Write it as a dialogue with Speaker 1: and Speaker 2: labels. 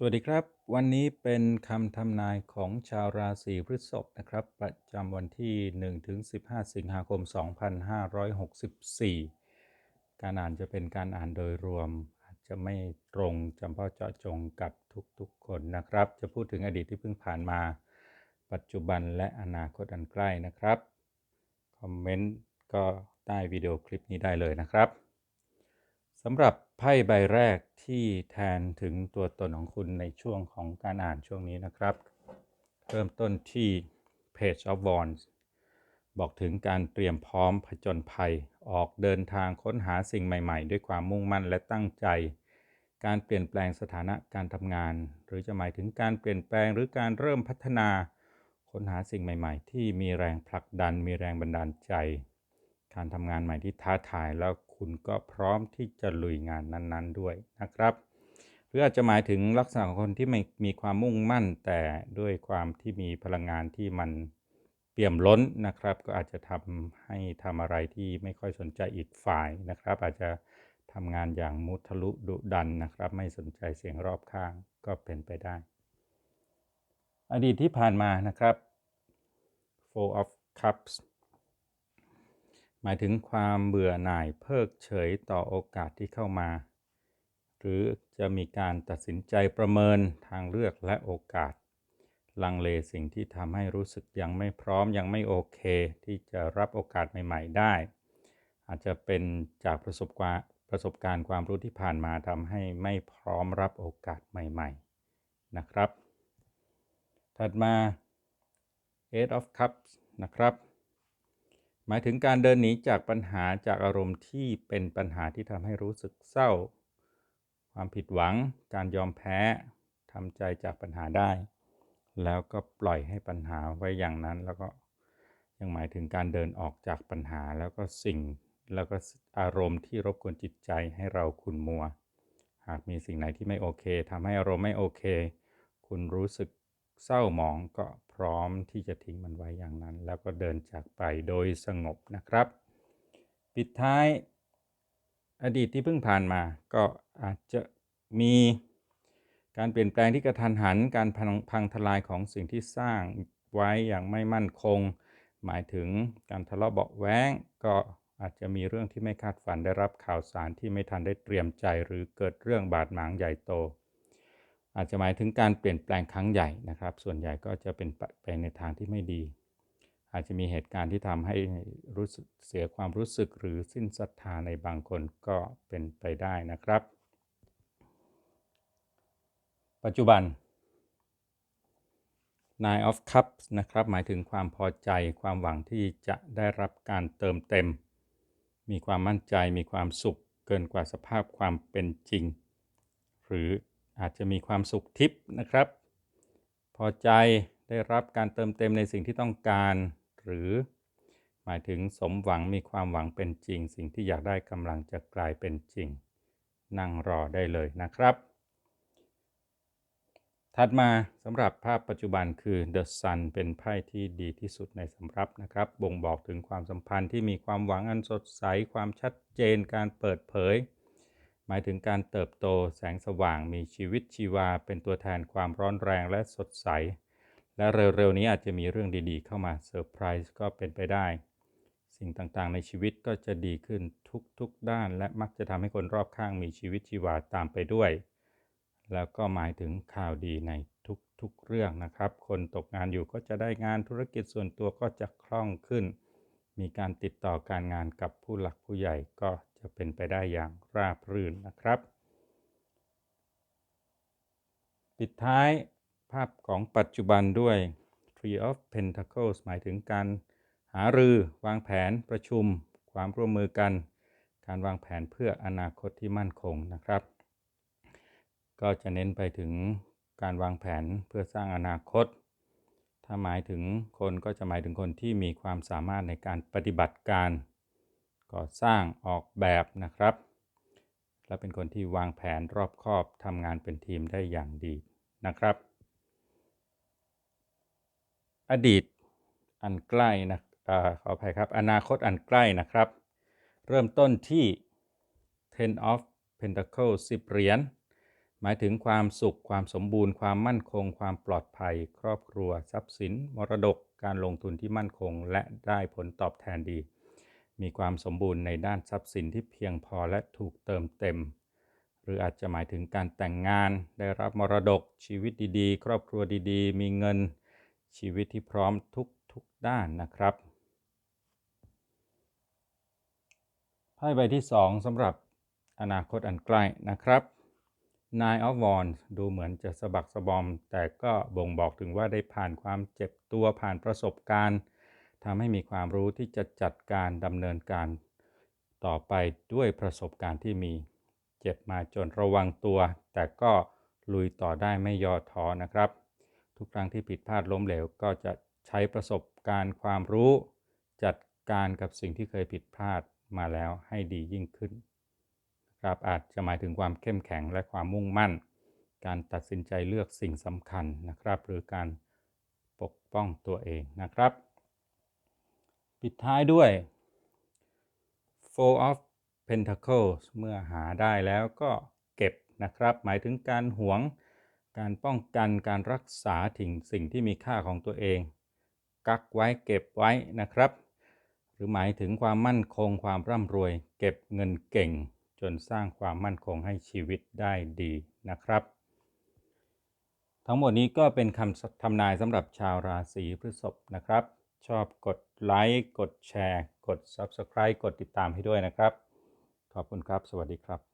Speaker 1: สวัสดีครับ วันนี้เป็นคำทำนายของชาวราศีพฤษภนะครับ ประจำวันที่ 1-15 สิงหาคม 2564 การอ่านจะเป็นการอ่านโดยรวม อาจจะไม่ตรงจำเพาะเจาะจงกับทุกๆคนนะครับ จะพูดถึงอดีตที่เพิ่งผ่านมา ปัจจุบันและอนาคตอันใกล้นะครับ คอมเมนต์ก็ใต้วิดีโอคลิปนี้ได้เลยนะครับสำหรับ ไพ่ใบแรกที่แทนถึงตัวตนของคุณในช่วงของการอ่านช่วงนี้นะครับ เริ่มต้นที่ Page of Wands บอกถึงการเตรียมพร้อมผจญภัย ออกเดินทางค้นหาสิ่งใหม่ๆ ด้วยความมุ่งมั่นและตั้งใจ การเปลี่ยนแปลงสถานะการทำงาน หรือจะหมายถึงการเปลี่ยนแปลงหรือการเริ่มพัฒนา ค้นหาสิ่งใหม่ ๆ ที่มีแรงผลักดัน มีแรงบันดาลใจ การทำงานใหม่ที่ท้าทายแล้ว คุณก็พร้อมที่จะลุยงานนั้นๆด้วยนะครับ หรืออาจจะหมายถึงลักษณะของคนที่ไม่มีความมุ่งมั่น แต่ด้วยความที่มีพลังงานที่มันเปี่ยมล้นนะครับ ก็อาจจะทำให้ทำอะไรที่ไม่ค่อยสนใจอีกฝ่ายนะครับ อาจจะทำงานอย่างมุทะลุดุดันนะครับ ไม่สนใจเสียงรอบข้างก็เป็นไปได้ อดีตที่ผ่านมานะครับ Four of Cups หมายถึงความเบื่อหน่ายเพิกเฉยต่อโอกาสที่เข้ามา หรือจะมีการตัดสินใจประเมินทางเลือกและโอกาส ลังเลสิ่งที่ทำให้รู้สึกยังไม่พร้อมยังไม่โอเค ที่จะรับโอกาสใหม่ ๆ ได้ อาจจะเป็นจากประสบการณ์ประสบการณ์ความรู้ที่ผ่านมาทำให้ไม่พร้อมรับโอกาสใหม่ ๆ นะครับ ถัดมา Eight of Cups นะครับ หมายถึงการเดินหนีจากปัญหาจากอารมณ์ที่เป็นปัญหาที่ทำให้รู้สึกเศร้า ความผิดหวัง การยอมแพ้ทำใจจากปัญหาได้ แล้วก็ปล่อยให้ปัญหาไว้อย่างนั้นแล้วก็ยังหมายถึงการเดินออกจากปัญหาแล้วก็สิ่งแล้วก็อารมณ์ที่รบกวนจิตใจให้เราคุณมัว หากมีสิ่งไหนที่ไม่โอเคทำให้อารมณ์ไม่โอเค คุณรู้สึก เศร้าหมองก็พร้อมที่จะทิ้งมันไว้อย่างนั้น แล้วก็เดินจากไปโดยสงบนะครับ ปิดท้ายอดีตที่เพิ่งผ่านมาก็อาจจะมีการเปลี่ยนแปลงที่กระทันหัน การพังพงทลายของสิ่งที่สร้างไว้อย่างไม่มั่นคง หมายถึงการทะเลาะเบาแว้ง ก็อาจจะมีเรื่องที่ไม่คาดฝันได้รับข่าวสารที่ไม่ทันได้เตรียมใจ หรือเกิดเรื่องบาดหมางใหญ่โต อาจจะหมายถึงการเปลี่ยนแปลงครั้งใหญ่นะครับ ส่วนใหญ่ก็จะเป็นไปในทางที่ไม่ดี อาจจะมีเหตุการณ์ที่ทำให้รู้สึกเสียความรู้สึกหรือสิ้นศรัทธาในบางคนก็เป็นไปได้นะครับ ปัจจุบัน Nine of Cups นะครับ หมายถึงความพอใจความหวังที่จะได้รับการเติมเต็ม มีความมั่นใจมีความสุขเกินกว่าสภาพความเป็นจริง หรือ อาจจะมีความสุขทิพย์นะครับ พอใจได้รับการเติมเต็มในสิ่งที่ต้องการ หรือหมายถึงสมหวังมีความหวังเป็นจริง สิ่งที่อยากได้กำลังจะกลายเป็นจริง นั่งรอได้เลยนะครับ ถัดมาสำหรับภาพปัจจุบันคือ The Sun เป็นไพ่ที่ดีที่สุดในสำรับนะครับ บ่งบอกถึงความสัมพันธ์ที่มีความหวังอันสดใส ความชัดเจนการเปิดเผย หมายถึงการเติบโตแสงสว่างมีชีวิตชีวา เป็นตัวแทนความร้อนแรงและสดใส และเร็วๆนี้อาจจะมีเรื่องดีๆ เข้ามาเซอร์ไพรส์ก็เป็นไปได้ สิ่งต่างๆ ในชีวิตก็จะดีขึ้นทุกๆด้าน และมักจะทำให้คนรอบข้างมีชีวิตชีวาตามไปด้วย แล้วก็หมายถึงข่าวดีในทุกๆเรื่องนะครับ คนตกงานอยู่ก็จะได้งานธุรกิจส่วนตัวก็จะคล่องขึ้น มีการติดต่อการงานกับผู้หลักผู้ใหญ่ก็ จะเป็นไปได้อย่างราบรื่นนะครับ ปิดท้ายภาพของปัจจุบันด้วย Tree of Pentacles หมายถึงการหารือวางแผนประชุม ความร่วมมือกัน การวางแผนเพื่ออนาคตที่มั่นคงนะครับ ก็จะเน้นไปถึงการวางแผนเพื่อสร้างอนาคต ถ้าหมายถึงคนก็จะหมายถึงคนที่มีความสามารถในการปฏิบัติการ ก่อสร้างออกแบบนะครับ และเป็นคนที่วางแผนรอบคอบทำงานเป็นทีมได้อย่างดีนะครับ อดีตอันใกล้นะอขออภัยครับ อนาคตอันใกล้นะครับ เริ่มต้นที่ ten of Pentacles 10เหรียญหมายถึงความสุขความสมบูรณ์ ความมั่นคง ความปลอดภัย ครอบครัว ทรัพย์สิน มรดก การลงทุนที่มั่นคง และได้ผลตอบแทนดี มีความสมบูรณ์ในด้านทรัพย์สินที่เพียงพอและถูกเติมเต็ม หรืออาจจะหมายถึงการแต่งงาน ได้รับมรดกชีวิตดีๆ ครอบครัวดีๆ มีเงินชีวิตที่พร้อมทุกๆด้านนะครับไพ่ใบที่ 2สำหรับอนาคตอันใกล้นะครับ Nine of Wands ดูเหมือนจะสะบักสะบอม แต่ก็บ่งบอกถึงว่าได้ผ่านความเจ็บตัวผ่านประสบการณ์ ทำให้มีความรู้ที่จะจัดการดำเนินการ ต่อไปด้วยประสบการณ์ที่มี เจ็บมาจนระวังตัว แต่ก็ลุยต่อได้ไม่ย่อท้อนะครับ ทุกครั้งที่ผิดพลาดล้มเหลว ก็จะใช้ประสบการณ์ความรู้ จัดการกับสิ่งที่เคยผิดพลาดมาแล้วให้ดียิ่งขึ้นครับอาจจะหมายถึงความเข้มแข็งและความมุ่งมั่น การตัดสินใจเลือกสิ่งสำคัญนะครับ หรือการปกป้องตัวเองนะครับ ปิดท้ายด้วย Four of Pentacles เมื่อหาได้แล้วก็เก็บนะครับ หมายถึงการหวง การป้องกันการรักษาถึงสิ่งที่มีค่าของตัวเอง กักไว้เก็บไว้นะครับ หรือหมายถึงความมั่นคงความร่ำรวย เก็บเงินเก่ง จนสร้างความมั่นคงให้ชีวิตได้ดีนะครับ ทั้งหมดนี้ก็เป็นคำทำนายสำหรับชาวราศีพฤษภนะครับ ชอบกดไลค์กดแชร์ กด Subscribe กดติดตามให้ด้วยนะครับ ขอบคุณครับ สวัสดีครับ